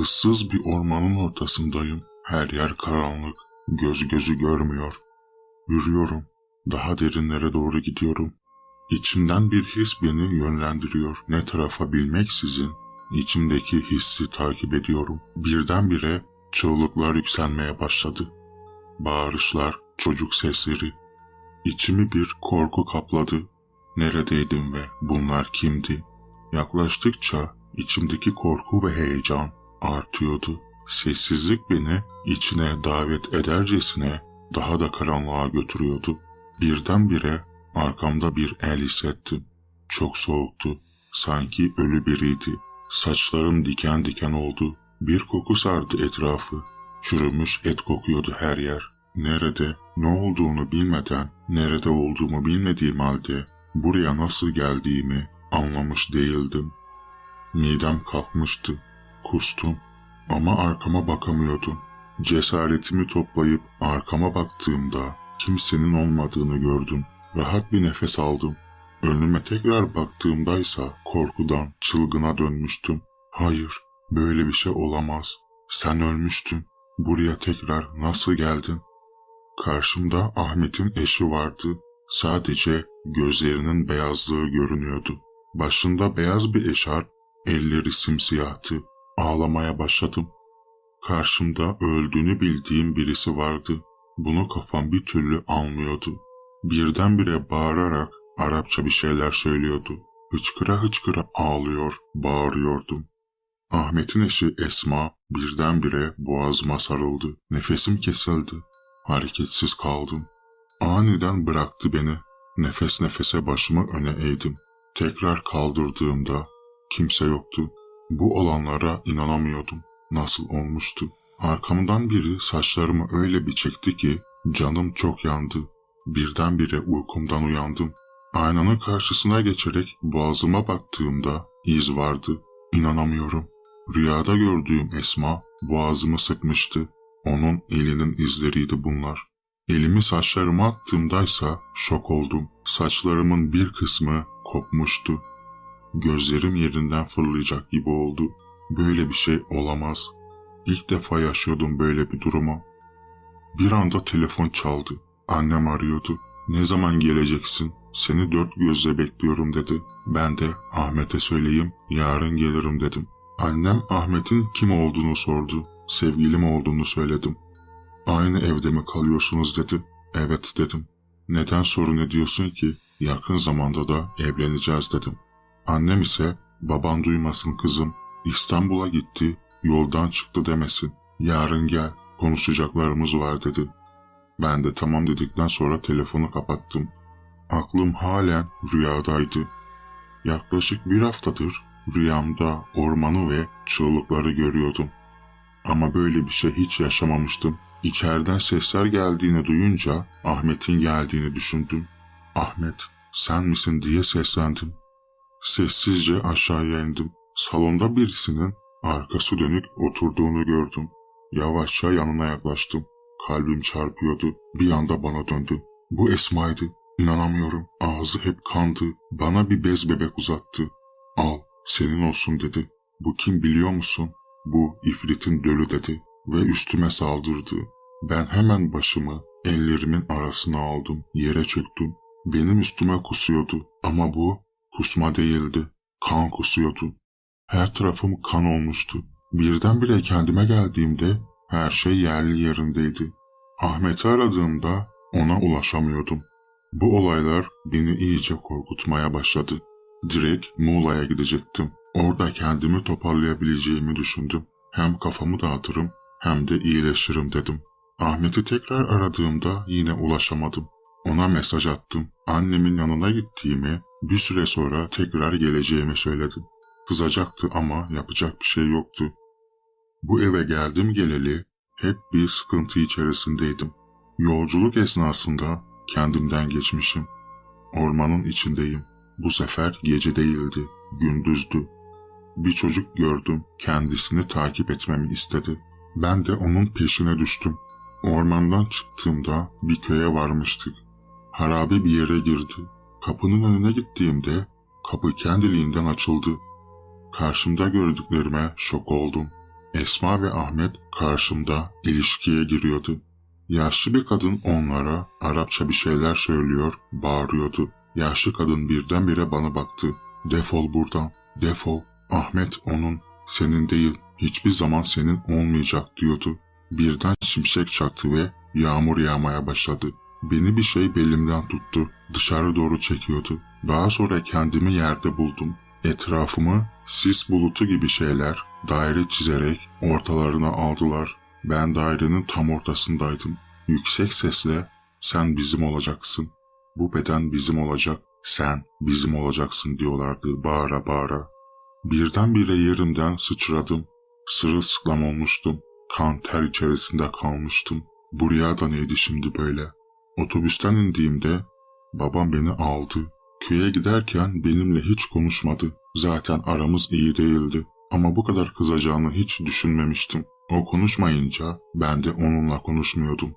Issız bir ormanın ortasındayım. Her yer karanlık. Göz gözü görmüyor. Yürüyorum. Daha derinlere doğru gidiyorum. İçimden bir his beni yönlendiriyor. Ne tarafa bilmeksizin içimdeki hissi takip ediyorum. Birdenbire çığlıklar yükselmeye başladı. Bağırışlar, çocuk sesleri. İçimi bir korku kapladı. Neredeydim ve bunlar kimdi? Yaklaştıkça içimdeki korku ve heyecan artıyordu. Sessizlik beni içine davet edercesine daha da karanlığa götürüyordu. Birdenbire arkamda bir el hissettim. Çok soğuktu. Sanki ölü biriydi. Saçlarım diken diken oldu. Bir koku sardı etrafı. Çürümüş et kokuyordu her yer. Nerede, ne olduğunu bilmeden, nerede olduğumu bilmediğim halde buraya nasıl geldiğimi anlamış değildim. Midem kalkmıştı. Kustum ama arkama bakamıyordum. Cesaretimi toplayıp arkama baktığımda kimsenin olmadığını gördüm. Rahat bir nefes aldım. Önüme tekrar baktığımdaysa korkudan çılgına dönmüştüm. Hayır, böyle bir şey olamaz. Sen ölmüştün. Buraya tekrar nasıl geldin? Karşımda Ahmet'in eşi vardı. Sadece gözlerinin beyazlığı görünüyordu. Başında beyaz bir eşarp, elleri simsiyahtı. Ağlamaya başladım. Karşımda öldüğünü bildiğim birisi vardı. Bunu kafam bir türlü almıyordu. Birdenbire bağırarak Arapça bir şeyler söylüyordu. Hıçkıra hıçkıra ağlıyor, bağırıyordum. Ahmet'in eşi Esma birdenbire boğazıma sarıldı. Nefesim kesildi. Hareketsiz kaldım. Aniden bıraktı beni. Nefes nefese başımı öne eğdim. Tekrar kaldırdığımda kimse yoktu. Bu olanlara inanamıyordum. Nasıl olmuştu? Arkamdan biri saçlarımı öyle bir çekti ki canım çok yandı. Birdenbire uykumdan uyandım. Aynanın karşısına geçerek boğazıma baktığımda iz vardı. İnanamıyorum. Rüyada gördüğüm Esma boğazımı sıkmıştı. Onun elinin izleriydi bunlar. Elimi saçlarıma attığımdaysa şok oldum. Saçlarımın bir kısmı kopmuştu. Gözlerim yerinden fırlayacak gibi oldu. Böyle bir şey olamaz. İlk defa yaşıyordum böyle bir durumu. Bir anda telefon çaldı. Annem arıyordu. Ne zaman geleceksin? Seni dört gözle bekliyorum dedi. Ben de Ahmet'e söyleyeyim, yarın gelirim dedim. Annem Ahmet'in kim olduğunu sordu. Sevgilim olduğunu söyledim. Aynı evde mi kalıyorsunuz dedi. Evet dedim. Neden sorun ediyorsun ki? Yakın zamanda da evleneceğiz dedim. Annem ise baban duymasın kızım. İstanbul'a gitti, yoldan çıktı demesin. Yarın gel, konuşacaklarımız var dedi. Ben de tamam dedikten sonra telefonu kapattım. Aklım halen rüyadaydı. Yaklaşık bir haftadır rüyamda ormanı ve çığlıkları görüyordum. Ama böyle bir şey hiç yaşamamıştım. İçeriden sesler geldiğini duyunca Ahmet'in geldiğini düşündüm. Ahmet, sen misin diye seslendim. Sessizce aşağıya indim. Salonda birisinin arkası dönük oturduğunu gördüm. Yavaşça yanına yaklaştım. Kalbim çarpıyordu. Bir anda bana döndü. Bu Esma'ydı. İnanamıyorum. Ağzı hep kandı. Bana bir bez bebek uzattı. Al, senin olsun dedi. Bu kim biliyor musun? Bu ifritin dölü dedi ve üstüme saldırdı. Ben hemen başımı ellerimin arasına aldım. Yere çöktüm. Benim üstüme kusuyordu ama bu kusma değildi. Kan kusuyordu. Her tarafım kan olmuştu. Birdenbire kendime geldiğimde her şey yerli yerindeydi. Ahmet'i aradığımda ona ulaşamıyordum. Bu olaylar beni iyice korkutmaya başladı. Direkt Muğla'ya gidecektim. Orada kendimi toparlayabileceğimi düşündüm. Hem kafamı dağıtırım hem de iyileşirim dedim. Ahmet'i tekrar aradığımda yine ulaşamadım. Ona mesaj attım. Annemin yanına gittiğimi, bir süre sonra tekrar geleceğimi söyledim. Kızacaktı ama yapacak bir şey yoktu. Bu eve geldim geleli hep bir sıkıntı içerisindeydim. Yolculuk esnasında kendimden geçmişim. Ormanın içindeyim. Bu sefer gece değildi, gündüzdü. Bir çocuk gördüm, kendisini takip etmemi istedi. Ben de onun peşine düştüm. Ormandan çıktığımda bir köye varmıştık. Harabe bir yere girdi. Kapının önüne gittiğimde kapı kendiliğinden açıldı. Karşımda gördüklerime şok oldum. Esma ve Ahmet karşımda ilişkiye giriyordu. Yaşlı bir kadın onlara Arapça bir şeyler söylüyor, bağırıyordu. Yaşlı kadın birdenbire bana baktı. Defol buradan, defol. Ahmet onun, senin değil, hiçbir zaman senin olmayacak diyordu. Birden şimşek çaktı ve yağmur yağmaya başladı. Beni bir şey belimden tuttu, dışarı doğru çekiyordu. Daha sonra kendimi yerde buldum. Etrafımı sis bulutu gibi şeyler daire çizerek ortalarına aldılar. Ben dairenin tam ortasındaydım. Yüksek sesle sen bizim olacaksın. Bu beden bizim olacak. Sen bizim olacaksın diyorlardı bağıra bağıra. Birdenbire yerimden sıçradım. Sırılsıklam olmuştum. Kan ter içerisinde kalmıştım. Buraya da neydi şimdi böyle? Otobüsten indiğimde babam beni aldı. Köye giderken benimle hiç konuşmadı. Zaten aramız iyi değildi. Ama bu kadar kızacağını hiç düşünmemiştim. O konuşmayınca ben de onunla konuşmuyordum.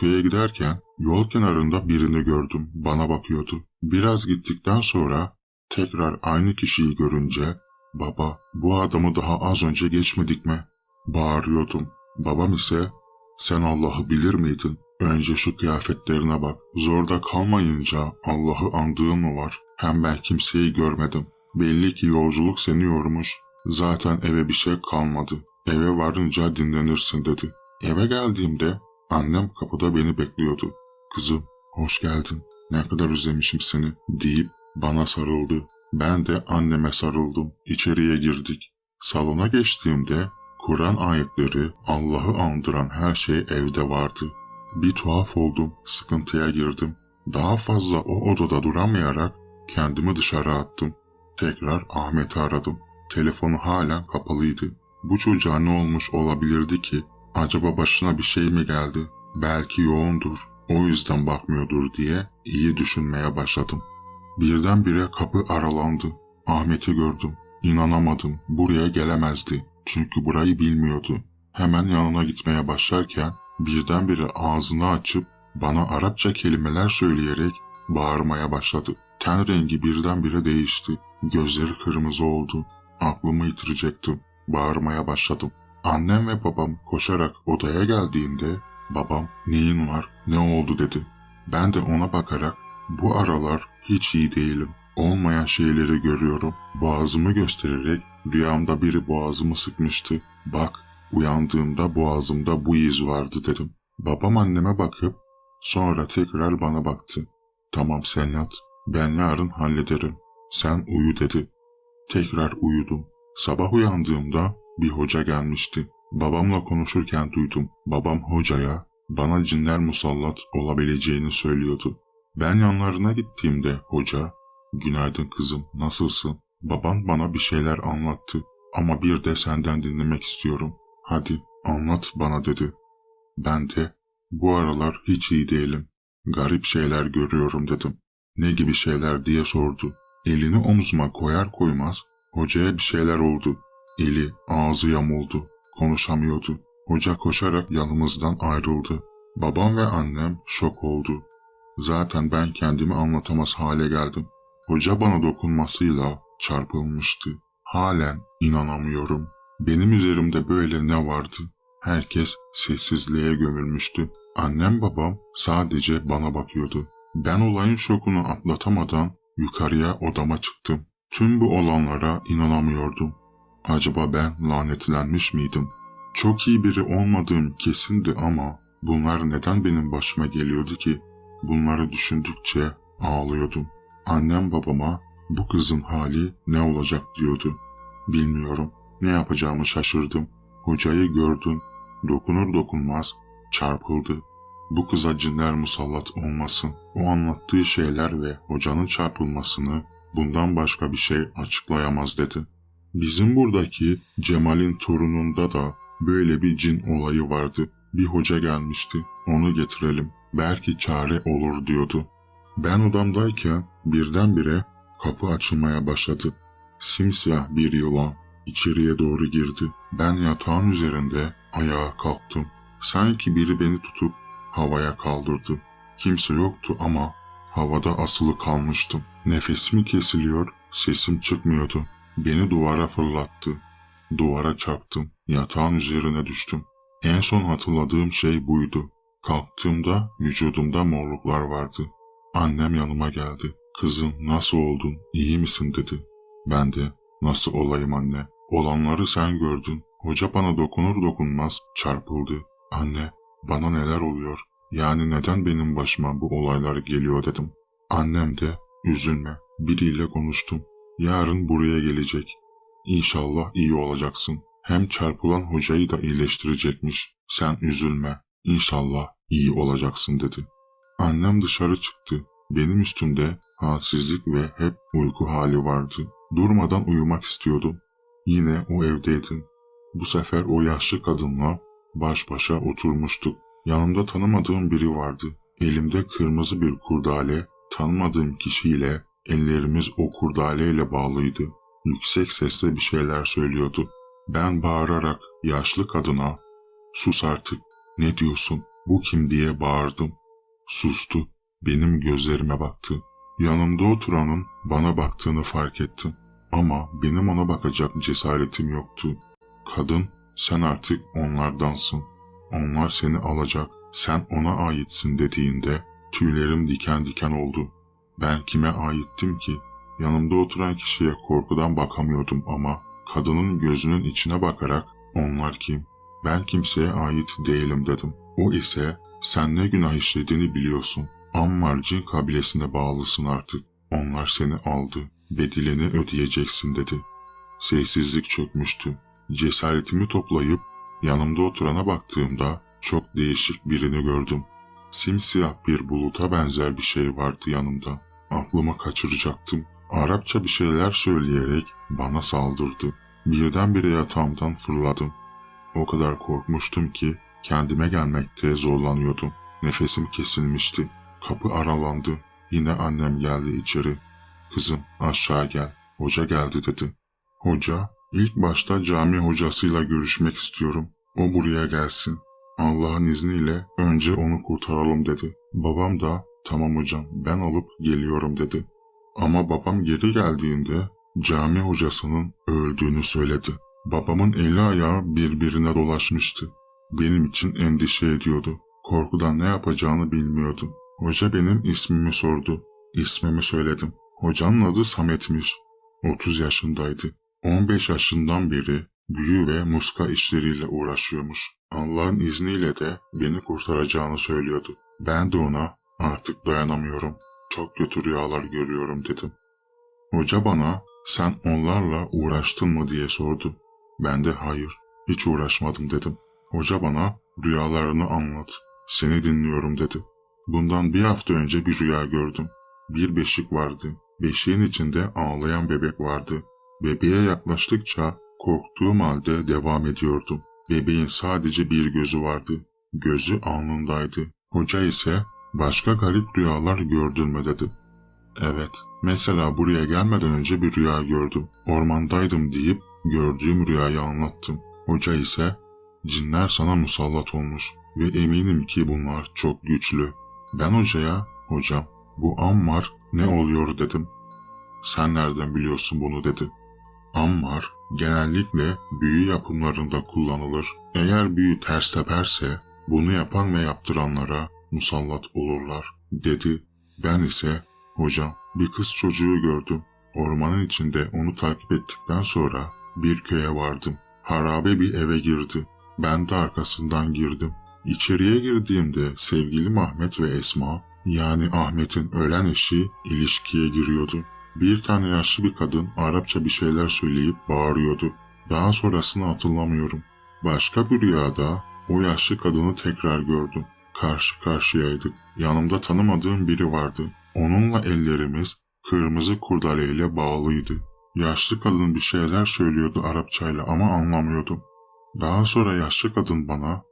Köye giderken yol kenarında birini gördüm. Bana bakıyordu. Biraz gittikten sonra tekrar aynı kişiyi görünce baba bu adamı daha az önce geçmedik mi? Bağırıyordum. Babam ise sen Allah'ı bilir miydin? Önce şu kıyafetlerine bak. Zorda kalmayınca Allah'ı andığın mı var? Hem ben kimseyi görmedim. Belli ki yolculuk seni yormuş. Zaten eve bir şey kalmadı. Eve varınca dinlenirsin dedi. Eve geldiğimde annem kapıda beni bekliyordu. Kızım hoş geldin. Ne kadar özlemişim seni deyip bana sarıldı. Ben de anneme sarıldım. İçeriye girdik. Salona geçtiğimde Kur'an ayetleri, Allah'ı andıran her şey evde vardı. Bir tuhaf oldum, sıkıntıya girdim. Daha fazla o odada duramayarak kendimi dışarı attım. Tekrar Ahmet'i aradım. Telefonu hala kapalıydı. Bu çocuğa ne olmuş olabilirdi ki? Acaba başına bir şey mi geldi? Belki yoğundur. O yüzden bakmıyordur diye iyi düşünmeye başladım. Birdenbire kapı aralandı. Ahmet'i gördüm. İnanamadım. Buraya gelemezdi. Çünkü burayı bilmiyordu. Hemen yanına gitmeye başlarken birdenbire ağzını açıp bana Arapça kelimeler söyleyerek bağırmaya başladı. Ten rengi birdenbire değişti. Gözleri kırmızı oldu. Aklımı yitirecektim. Bağırmaya başladım. Annem ve babam koşarak odaya geldiğinde babam neyin var ne oldu dedi. Ben de ona bakarak bu aralar hiç iyi değilim. Olmayan şeyleri görüyorum. Boğazımı göstererek rüyamda biri boğazımı sıkmıştı. Bak uyandığımda boğazımda bu iz vardı dedim. Babam anneme bakıp sonra tekrar bana baktı. Tamam sen yat. Ben yarın hallederim. Sen uyu dedi. Tekrar uyudum. Sabah uyandığımda bir hoca gelmişti. Babamla konuşurken duydum. Babam hocaya bana cinler musallat olabileceğini söylüyordu. Ben yanlarına gittiğimde hoca, günaydın kızım nasılsın? Baban bana bir şeyler anlattı ama bir de senden dinlemek istiyorum. Hadi anlat bana dedi. Ben de bu aralar hiç iyi değilim. Garip şeyler görüyorum dedim. Ne gibi şeyler diye sordu. Elini omzuma koyar koymaz hocaya bir şeyler oldu. Eli, ağzı yamuldu. Konuşamıyordu. Hoca koşarak yanımızdan ayrıldı. Babam ve annem şok oldu. Zaten ben kendimi anlatamaz hale geldim. Hoca bana dokunmasıyla çarpılmıştı. Halen inanamıyorum. Benim üzerimde böyle ne vardı? Herkes sessizliğe gömülmüştü. Annem babam sadece bana bakıyordu. Ben olayın şokunu atlatamadan yukarıya odama çıktım. Tüm bu olanlara inanamıyordum. Acaba ben lanetlenmiş miydim? Çok iyi biri olmadığım kesindi ama bunlar neden benim başıma geliyordu ki? Bunları düşündükçe ağlıyordum. Annem babama bu kızın hali ne olacak diyordu. Bilmiyorum. Ne yapacağımı şaşırdım. Hocayı gördüm. Dokunur dokunmaz çarpıldı. Bu kıza cinler musallat olmasın. O anlattığı şeyler ve hocanın çarpılmasını bundan başka bir şey açıklayamaz dedi. Bizim buradaki Cemal'in torununda da böyle bir cin olayı vardı. Bir hoca gelmişti. Onu getirelim. Belki çare olur diyordu. Ben odamdayken birdenbire kapı açılmaya başladı. Simsiyah bir yılan içeriye doğru girdi. Ben yatağın üzerinde ayağa kalktım. Sanki biri beni tutup havaya kaldırdı. Kimse yoktu ama havada asılı kalmıştım. Nefesim kesiliyor, sesim çıkmıyordu. Beni duvara fırlattı. Duvara çarptım. Yatağın üzerine düştüm. En son hatırladığım şey buydu. Kalktığımda vücudumda morluklar vardı. Annem yanıma geldi. Kızım nasıl oldun, iyi misin dedi. Ben de nasıl olayım anne, olanları sen gördün. Hoca bana dokunur dokunmaz çarpıldı. Anne, bana neler oluyor? Yani neden benim başıma bu olaylar geliyor dedim. Annem de üzülme, biriyle konuştum. Yarın buraya gelecek. İnşallah iyi olacaksın. Hem çarpılan hocayı da iyileştirecekmiş. Sen üzülme. İnşallah iyi olacaksın dedi. Annem dışarı çıktı. Benim üstümde halsizlik ve hep uyku hali vardı. Durmadan uyumak istiyordum. Yine o evdeydim. Bu sefer o yaşlı kadınla baş başa oturmuştuk. Yanımda tanımadığım biri vardı. Elimde kırmızı bir kurdale, tanımadığım kişiyle ellerimiz o kurdaleyle bağlıydı. Yüksek sesle bir şeyler söylüyordu. Ben bağırarak yaşlı kadına ''Sus artık, ne diyorsun, bu kim?'' diye bağırdım. Sustu, benim gözlerime baktı. Yanımda oturanın bana baktığını fark ettim. Ama benim ona bakacak cesaretim yoktu. Kadın, sen artık onlardansın. Onlar seni alacak, sen ona aitsin dediğinde tüylerim diken diken oldu. Ben kime aittim ki? Yanımda oturan kişiye korkudan bakamıyordum ama kadının gözünün içine bakarak onlar kim? Ben kimseye ait değilim dedim. O ise sen ne günah işlediğini biliyorsun. Ammar cin kabilesine bağlısın artık. Onlar seni aldı. Bedelini ödeyeceksin dedi. Sessizlik çökmüştü. Cesaretimi toplayıp yanımda oturana baktığımda çok değişik birini gördüm. Simsiyah bir buluta benzer bir şey vardı yanımda. Aklımı kaçıracaktım. Arapça bir şeyler söyleyerek bana saldırdı. Birdenbire yatağımdan fırladım. O kadar korkmuştum ki kendime gelmekte zorlanıyordum. Nefesim kesilmişti. Kapı aralandı. Yine annem geldi içeri. Kızım aşağı gel. Hoca geldi dedi. Hoca, ilk başta cami hocasıyla görüşmek istiyorum. O buraya gelsin. Allah'ın izniyle önce onu kurtaralım dedi. Babam da tamam hocam ben alıp geliyorum dedi. Ama babam geri geldiğinde cami hocasının öldüğünü söyledi. Babamın eli ayağı birbirine dolaşmıştı. Benim için endişe ediyordu. Korkudan ne yapacağını bilmiyordu. Hoca benim ismimi sordu. İsmimi söyledim. Hocanın adı Samet'miş. 30 yaşındaydı. 15 yaşından beri büyü ve muska işleriyle uğraşıyormuş. Allah'ın izniyle de beni kurtaracağını söylüyordu. Ben de ona artık dayanamıyorum. Çok kötü rüyalar görüyorum dedim. Hoca bana sen onlarla uğraştın mı diye sordu. Ben de hayır hiç uğraşmadım dedim. Hoca bana rüyalarını anlat. Seni dinliyorum dedi. Bundan bir hafta önce bir rüya gördüm. Bir beşik vardı. Beşiğin içinde ağlayan bebek vardı. Bebeğe yaklaştıkça korktuğum halde devam ediyordum. Bebeğin sadece bir gözü vardı. Gözü alnındaydı. Hoca ise başka garip rüyalar gördün mü dedi. Evet, mesela buraya gelmeden önce bir rüya gördüm. Ormandaydım deyip gördüğüm rüyayı anlattım. Hoca ise cinler sana musallat olmuş ve eminim ki bunlar çok güçlü. Ben hocaya, hocam bu Ammar ne oluyor dedim. Sen nereden biliyorsun bunu dedi. Ammar genellikle büyü yapımlarında kullanılır. Eğer büyü ters teperse bunu yapan ve yaptıranlara musallat olurlar dedi. Ben ise hocam bir kız çocuğu gördüm. Ormanın içinde onu takip ettikten sonra bir köye vardım. Harabe bir eve girdi. Ben de arkasından girdim. İçeriye girdiğimde sevgili Ahmet ve Esma yani Ahmet'in ölen eşi ilişkiye giriyordu. Bir tane yaşlı bir kadın Arapça bir şeyler söyleyip bağırıyordu. Daha sonrasını hatırlamıyorum. Başka bir rüyada o yaşlı kadını tekrar gördüm. Karşı karşıyaydık. Yanımda tanımadığım biri vardı. Onunla ellerimiz kırmızı kurdaleyle bağlıydı. Yaşlı kadın bir şeyler söylüyordu Arapçayla ama anlamıyordum. Daha sonra yaşlı kadın bana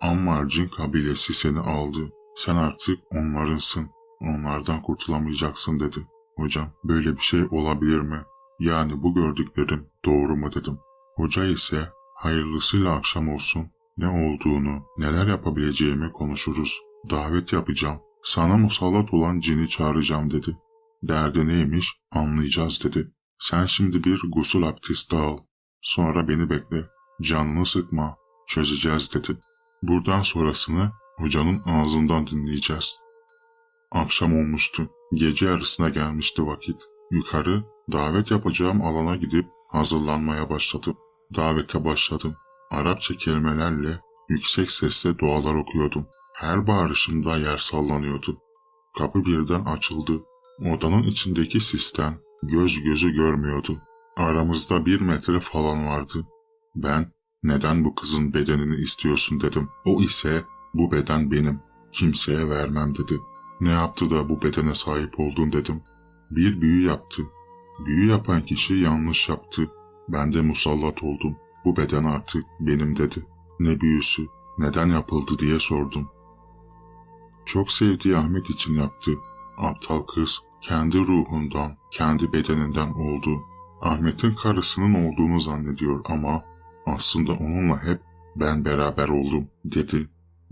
Ammar cin kabilesi seni aldı. Sen artık onlarınsın. Onlardan kurtulamayacaksın dedi. Hocam böyle bir şey olabilir mi? Yani bu gördüklerim doğru mu dedim. Hoca ise hayırlısıyla akşam olsun ne olduğunu, neler yapabileceğimi konuşuruz. Davet yapacağım. Sana musallat olan cini çağıracağım dedi. Derdi neymiş anlayacağız dedi. Sen şimdi bir gusül abdesti al. Sonra beni bekle. Canını sıkma. Çözeceğiz dedi. Buradan sonrasını hocanın ağzından dinleyeceğiz. Akşam olmuştu. Gece yarısına gelmişti vakit. Yukarı davet yapacağım alana gidip hazırlanmaya başladım. Davete başladım. Arapça kelimelerle yüksek sesle dualar okuyordum. Her bağırışımda yer sallanıyordu. Kapı birden açıldı. Odanın içindeki sisten göz gözü görmüyordu. Aramızda bir metre falan vardı. Ben neden bu kızın bedenini istiyorsun dedim. O ise bu beden benim. Kimseye vermem dedi. Ne yaptı da bu bedene sahip oldun dedim. Bir büyü yaptı. Büyü yapan kişi yanlış yaptı. Ben de musallat oldum. Bu beden artık benim dedi. Ne büyüsü, neden yapıldı diye sordum. Çok sevdiği Ahmet için yaptı. Aptal kız kendi ruhundan, kendi bedeninden oldu. Ahmet'in karısının olduğunu zannediyor ama aslında onunla hep ben beraber oldum dedi.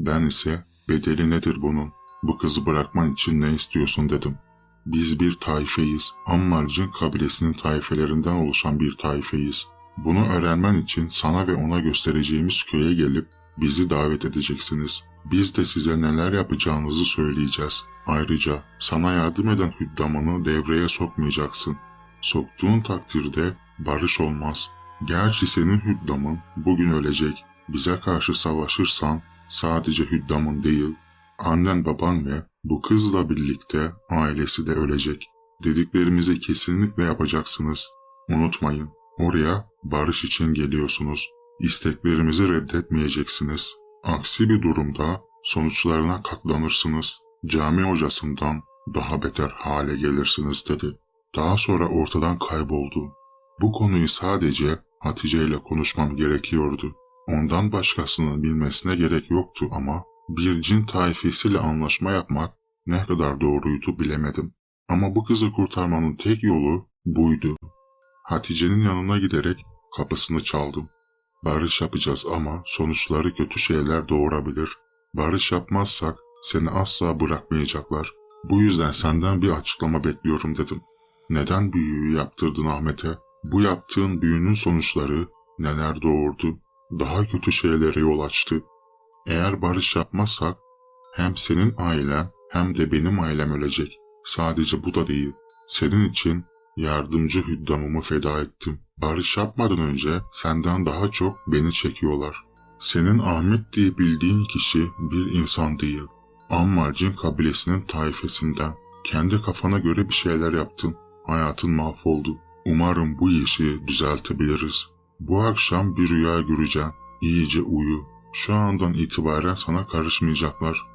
Ben ise bedeli nedir bunun? Bu kızı bırakman için ne istiyorsun dedim. Biz bir taifeyiz. Ammarcın kabilesinin taifelerinden oluşan bir taifeyiz. Bunu öğrenmen için sana ve ona göstereceğimiz köye gelip bizi davet edeceksiniz. Biz de size neler yapacağınızı söyleyeceğiz. Ayrıca sana yardım eden hüddamını devreye sokmayacaksın. Soktuğun takdirde barış olmaz. Gerçi senin hüddamın bugün ölecek. Bize karşı savaşırsan sadece hüddamın değil, annen baban ve bu kızla birlikte ailesi de ölecek. Dediklerimizi kesinlikle yapacaksınız. Unutmayın, oraya barış için geliyorsunuz. İsteklerimizi reddetmeyeceksiniz. Aksi bir durumda sonuçlarına katlanırsınız. Cami hocasından daha beter hale gelirsiniz dedi. Daha sonra ortadan kayboldu. Bu konuyu sadece Hatice ile konuşmam gerekiyordu. Ondan başkasının bilmesine gerek yoktu ama bir cin taifesiyle anlaşma yapmak ne kadar doğruydu bilemedim. Ama bu kızı kurtarmanın tek yolu buydu. Hatice'nin yanına giderek kapısını çaldım. Barış yapacağız ama sonuçları kötü şeyler doğurabilir. Barış yapmazsak seni asla bırakmayacaklar. Bu yüzden senden bir açıklama bekliyorum dedim. Neden büyüyü yaptırdın Ahmet'e? Bu yaptığın büyünün sonuçları neler doğurdu? Daha kötü şeylere yol açtı. Eğer barış yapmazsak hem senin ailen hem de benim ailem ölecek. Sadece bu da değil. Senin için yardımcı hüddamımı feda ettim. Barış yapmadan önce senden daha çok beni çekiyorlar. Senin Ahmet diye bildiğin kişi bir insan değil. Ammarcin kabilesinin taifesinden. Kendi kafana göre bir şeyler yaptın. Hayatın mahvoldu. Umarım bu işi düzeltebiliriz. Bu akşam bir rüya göreceğim. İyice uyu. Şu andan itibaren sana karışmayacaklar.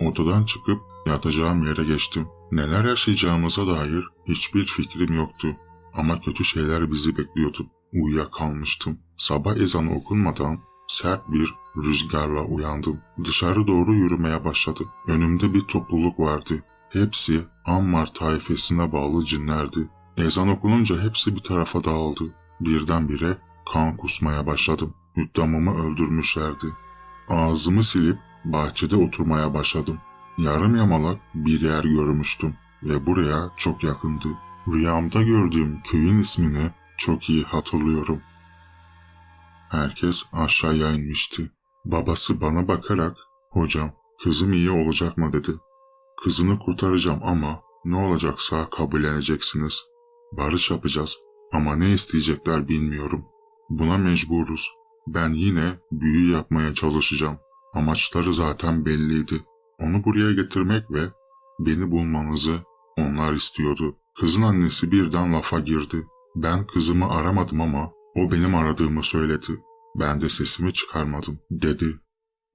Odadan çıkıp yatacağım yere geçtim. Neler yaşayacağımıza dair hiçbir fikrim yoktu. Ama kötü şeyler bizi bekliyordu. Uyuyakalmıştım. Sabah ezanı okunmadan sert bir rüzgarla uyandım. Dışarı doğru yürümeye başladım. Önümde bir topluluk vardı. Hepsi Ammar taifesine bağlı cinlerdi. Ezan okununca hepsi bir tarafa dağıldı. Birdenbire kan kusmaya başladım. Hüddamımı öldürmüşlerdi. Ağzımı silip bahçede oturmaya başladım. Yarım yamalak bir yer görmüştüm ve buraya çok yakındı. Rüyamda gördüğüm köyün ismini çok iyi hatırlıyorum. Herkes aşağıya inmişti. Babası bana bakarak, hocam kızım iyi olacak mı dedi. Kızını kurtaracağım ama ne olacaksa kabulleneceksiniz. Barış yapacağız ama ne isteyecekler bilmiyorum. Buna mecburuz. Ben yine büyü yapmaya çalışacağım. Amaçları zaten belliydi. Onu buraya getirmek ve beni bulmanızı onlar istiyordu. Kızın annesi birden lafa girdi. Ben kızımı aramadım ama o benim aradığımı söyledi. Ben de sesimi çıkarmadım dedi.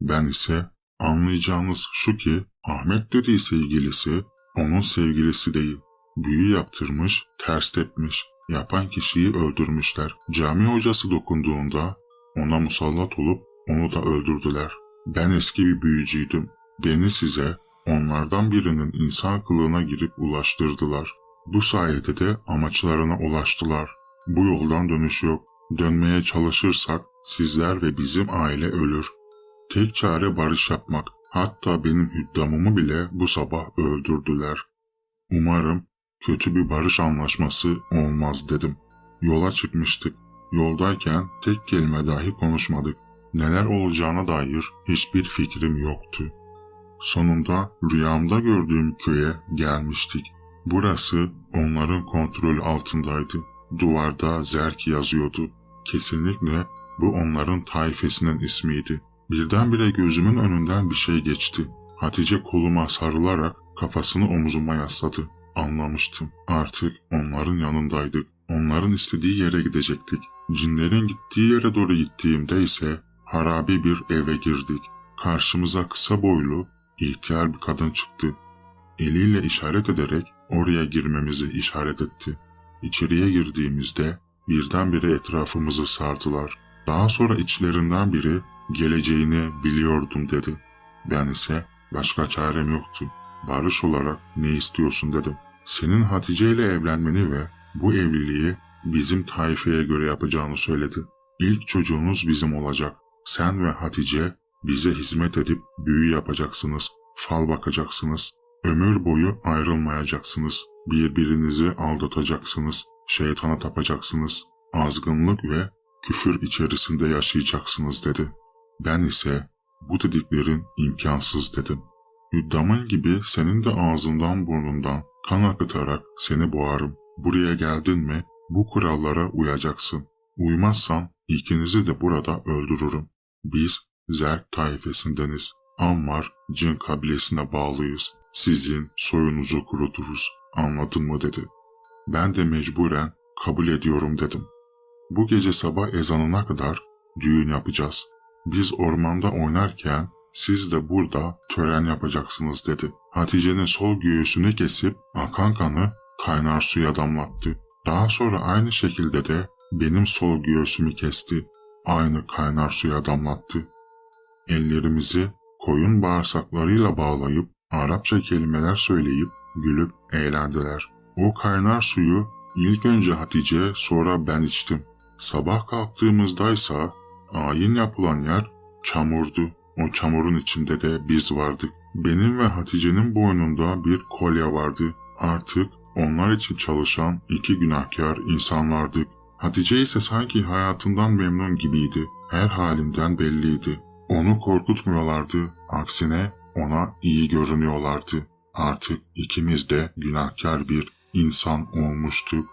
Ben ise anlayacağınız şu ki Ahmet dediği sevgilisi onun sevgilisi değil. Büyü yaptırmış, ters tepmiş. Yapan kişiyi öldürmüşler. Cami hocası dokunduğunda ona musallat olup onu da öldürdüler. Ben eski bir büyücüydüm. Beni size onlardan birinin insan kılığına girip ulaştırdılar. Bu sayede de amaçlarına ulaştılar. Bu yoldan dönüş yok. Dönmeye çalışırsak sizler ve bizim aile ölür. Tek çare barış yapmak. Hatta benim hüddamımı bile bu sabah öldürdüler. Umarım kötü bir barış anlaşması olmaz dedim. yola çıkmıştık. Yoldayken tek kelime dahi konuşmadık. Neler olacağına dair hiçbir fikrim yoktu. Sonunda rüyamda gördüğüm köye gelmiştik. Burası onların kontrolü altındaydı. Duvarda Zerk yazıyordu. Kesinlikle bu onların taifesinin ismiydi. Birdenbire gözümün önünden bir şey geçti. Hatice koluma sarılarak kafasını omzuma yasladı. Anlamıştım. Artık onların yanındaydık. Onların istediği yere gidecektik. Cinlerin gittiği yere doğru gittiğimde ise harabe bir eve girdik. Karşımıza kısa boylu, ihtiyar bir kadın çıktı. Eliyle işaret ederek oraya girmemizi işaret etti. İçeriye girdiğimizde birdenbire etrafımızı sardılar. Daha sonra içlerinden biri geleceğini biliyordum dedi. Ben ise başka çarem yoktu. Barış olarak ne istiyorsun dedim. Senin Hatice ile evlenmeni ve bu evliliği bizim taifeye göre yapacağını söyledi. İlk çocuğunuz bizim olacak. Sen ve Hatice bize hizmet edip büyü yapacaksınız, fal bakacaksınız. Ömür boyu ayrılmayacaksınız. Birbirinizi aldatacaksınız, şeytana tapacaksınız. Azgınlık ve küfür içerisinde yaşayacaksınız dedi. Ben ise bu dediklerin imkansız dedim. Hüddamın gibi senin de ağzından burnundan kan akıtarak seni boğarım. Buraya geldin mi bu kurallara uyacaksın. Uymazsan ikinizi de burada öldürürüm. Biz Zerk taifesindeniz. Ammar cin kabilesine bağlıyız. Sizin soyunuzu kuruturuz. Anladın mı dedi. Ben de mecburen kabul ediyorum dedim. Bu gece sabah ezanına kadar düğün yapacağız. Biz ormanda oynarken siz de burada tören yapacaksınız dedi. Hatice'nin sol göğsünü kesip akan kanı kaynar suya damlattı. Daha sonra aynı şekilde de benim sol göğsümü kesti. Aynı kaynar suya damlattı. Ellerimizi koyun bağırsaklarıyla bağlayıp Arapça kelimeler söyleyip gülüp eğlendiler. O kaynar suyu ilk önce Hatice sonra ben içtim. Sabah kalktığımızdaysa ayin yapılan yer çamurdu. O çamurun içinde de biz vardık. Benim ve Hatice'nin boynunda bir kolye vardı. Artık onlar için çalışan iki günahkar insanlardık. Hatice ise sanki hayatından memnun gibiydi. Her halinden belliydi. Onu korkutmuyorlardı. Aksine ona iyi görünüyorlardı. Artık ikimiz de günahkar bir insan olmuştuk.